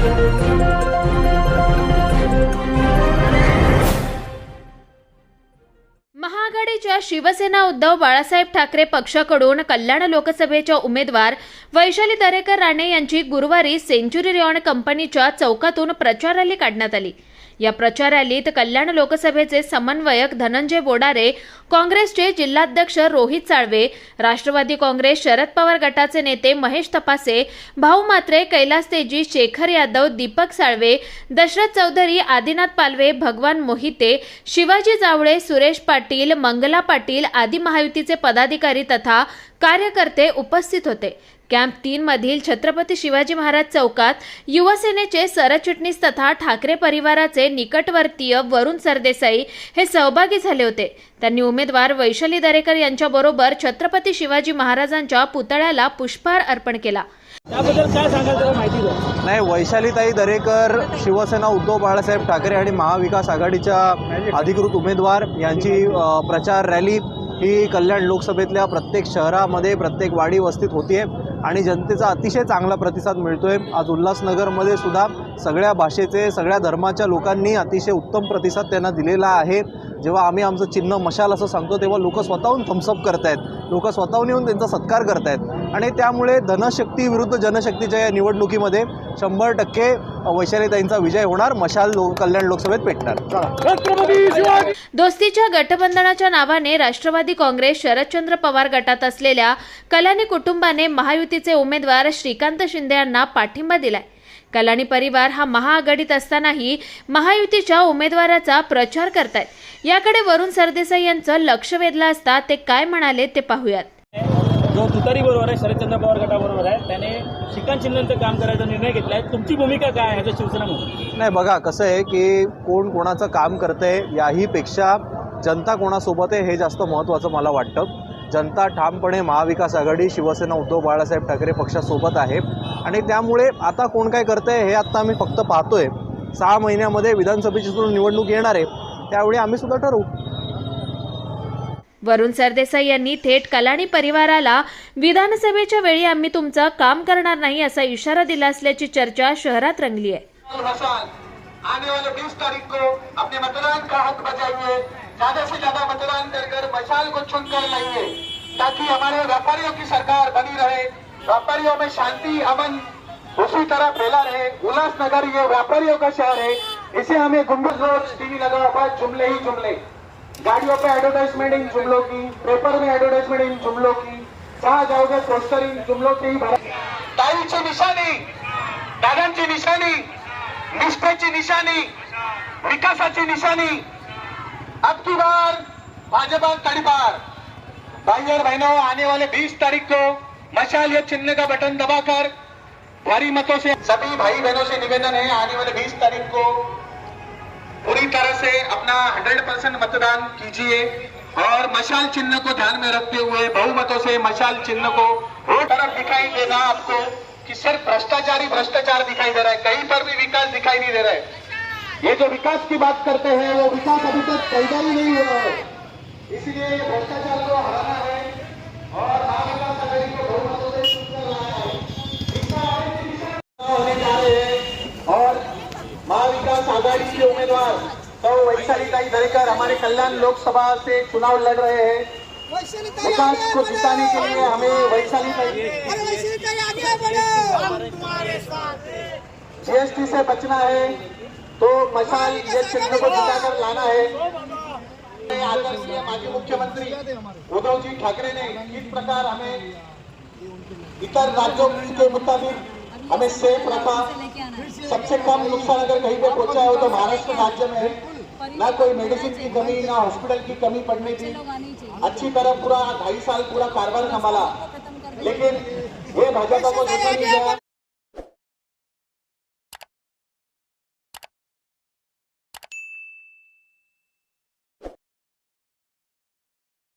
Thank you. Shiv Sena Uddhav Balasaheb Thackeray पक्षाकडून कल्याण लोकसभेच्या उमेदवार वैशाली दरेकर राणे यांची गुरुवारी सेंचुरी रिऑन कंपनीच्या चौकातून प्रचार रॅली काढण्यात आली. या प्रचार रॅलीत कल्याण लोकसभेचे समन्वयक धनंजय बोडारे काँग्रेसचे जिल्हाध्यक्ष रोहित साळवे राष्ट्रवादी काँग्रेस शरद पवार गटाचे नेते महेश तपासे भाऊ मात्रे कैलास तेजी शेखर यादव दीपक साळवे दशरथ चौधरी आदिनाथ पालवे भगवान मोहिते शिवाजी जावळे सुरेश पाटील मंगला पाटील पाटील आदी महायुतीचे पदाधिकारी तथा कार्यकर्ते उपस्थित होते. कॅम्प तीन मधील छत्रपती शिवाजी महाराज चौकात युवसेनेचे सरचिटणीस तथा ठाकरे परिवाराचे निकटवर्तीय वरुण सरदेसाई हे सहभागी झाले होते. त्यांनी उमेदवार वैशाली दरेकर यांच्याबरोबर छत्रपती शिवाजी महाराजांच्या पुतळ्याला पुष्पहार अर्पण केला. नाही वैशालीताई दरेकर शिवसेना उद्धव बाळासाहेब ठाकरे आणि महाविकास आघाडीच्या अधिकृत उमेदवार यांची प्रचार रॅली ही कल्याण लोकसभेतल्या प्रत्येक शहरामध्ये प्रत्येक वाडी वस्तीत होतीये. आणि जनतेचा अतिशय चांगला प्रतिसाद मिळतोय. आज उल्हासनगरमध्ये सुद्धा सगळ्या भाषेचे सगळ्या धर्माच्या लोकांनी अतिशय उत्तम प्रतिसाद त्यांना दिलेला आहे. जेव्हा आम्ही आमचं चिन्ह मशाल असं सांगतो तेव्हा लोक स्वतःहून थम्सअप करतायत. लोक स्वतःहून येऊन त्यांचा सत्कार करतायत. आणि त्यामुळे धनशक्ती विरुद्ध जनशक्तीच्या या निवडणुकीमध्ये शंभर टक्के वैशालीताईंचा विजय होणार. मशाल लो कल्याण लोकसभेत पेटणार. दोस्तीच्या गठबंधनाच्या नावाने राष्ट्रवादी काँग्रेस शरदचंद्र पवार गटात असलेल्या कलानी कुटुंबाने महायुतीचे उमेदवार श्रीकांत शिंदे यांना पाठिंबा दिलाय. कलानी परिवार हा महाआघाडीत असतानाही महायुतीच्या उमेदवाराचा प्रचार करतायत. याकडे वरुण सरदेसाई यांचं लक्ष वेधलं असता ते काय म्हणाले ते पाहूयात. जो तुतारी बरोबर आहे शरदचंद्र पवार गटाबरोबर आहे त्याने शिकान चिन्हांचं काम करायचा निर्णय घेतला आहे तुमची भूमिका काय आहे शिवसेना म्हणून? नाही बघा कसं आहे की कोण कोणाचं काम करते याहीपेक्षा जनता कोणासोबत आहे हे जास्त महत्त्वाचं मला वाटतं. जनता ठामपणे महाविकास आघाडी शिवसेना उद्धव बाळासाहेब ठाकरे पक्षासोबत आहे. आणि त्यामुळे आता कोण काय करतंय हे आत्ता आम्ही फक्त पाहतोय. सहा महिन्यामध्ये विधानसभेची सुद्धा निवडणूक येणार आहे त्यावेळी आम्ही सुद्धा ठरवू. वरुण सरदेसाई यांनी थेट कलाणी परिवाराला विधानसभेच्या वेळी आम्ही तुमचं काम करणार नाही असा इशारा दिला असल्याची चर्चा शहरात रंगली आहे. आने वाले 20 तारीख को अपने मतदान का हक बजाइए। ज्यादा से ज्यादा मतदान कर कर मशाल को चुनकर लाइए ताकि हमारे व्यापारियों की सरकार बनी रहे। व्यापारियों में शांति अमन उसी तरह फैला रहे। उल्लासनगर ये व्यापारियों का शहर है। इसे हमें गुंबद रोड टीवी लगा हुआ जुमले ही जुमले। गाड़ियों पे एडवर्टाइजमेंट इन जुमलों की पेपर में एडवर्टाइजमेंट इन जुमलों की जहाँ जाओगे पोस्टर इन जुमलों के ही भरा। ताईची निशाणी दादांची निशाणी निष्ठेची निशानी विकासाची निशानी अब की बार भाजपा कड़ी बार। भाई और बहनों आने वाले 20 तारीख को मशाल या चिन्ह का बटन दबाकर भारी मतों से सभी भाई बहनों से निवेदन है आने वाले 20 तारीख को पूरी तरह से अपना 100 परसेंट मतदान कीजिए और मशाल चिन्ह को ध्यान में रखते हुए बहुमतों से मशाल चिन्ह को वो तरफ़ दिखाई देगा आपको कि सिर्फ़ भ्रष्टाचारी भ्रष्टाचार दिखाई दे रहा है, कहीं पर भी विकास दिखाई नहीं दे रहा है। ये जो विकास की बात करते हैं, वो विकास अभी तक पैदा ही नहीं हुआ है। इसलिए ये भ्रष्टाचार को हराना है और महाविकास आघाड़ी को बहुमतों से चुनकर लाना है इसका आगे की दिशा होने जा रहे हैं और महाविकास आघाड़ी के उम्मीदवार तो वैशालीताई दरेकर हमारे कल्याण लोकसभा से चुनाव लड़ रहे हैं। विकास को जिताने के लिए हमें वैशालीताई जीएसटी से बचना है तो मशाल ये चिन्ह को जिताकर लाना है। आदरणीय माजी मुख्यमंत्री उद्धव जी ठाकरे ने किस प्रकार हमें इतर राज्यों के मुताबिक हमें सेफ रखा सबसे कम नुकसान अगर कहीं पे पहुंचा हो तो महाराष्ट्र राज्य में है ना कोई मेडिसिन की कमी ना हॉस्पिटल की कमी पड़नी थी अच्छी तरह पूरा ढाई साल पूरा कारभार संभाला। लेकिन ये भाजपा को देखा नहीं गया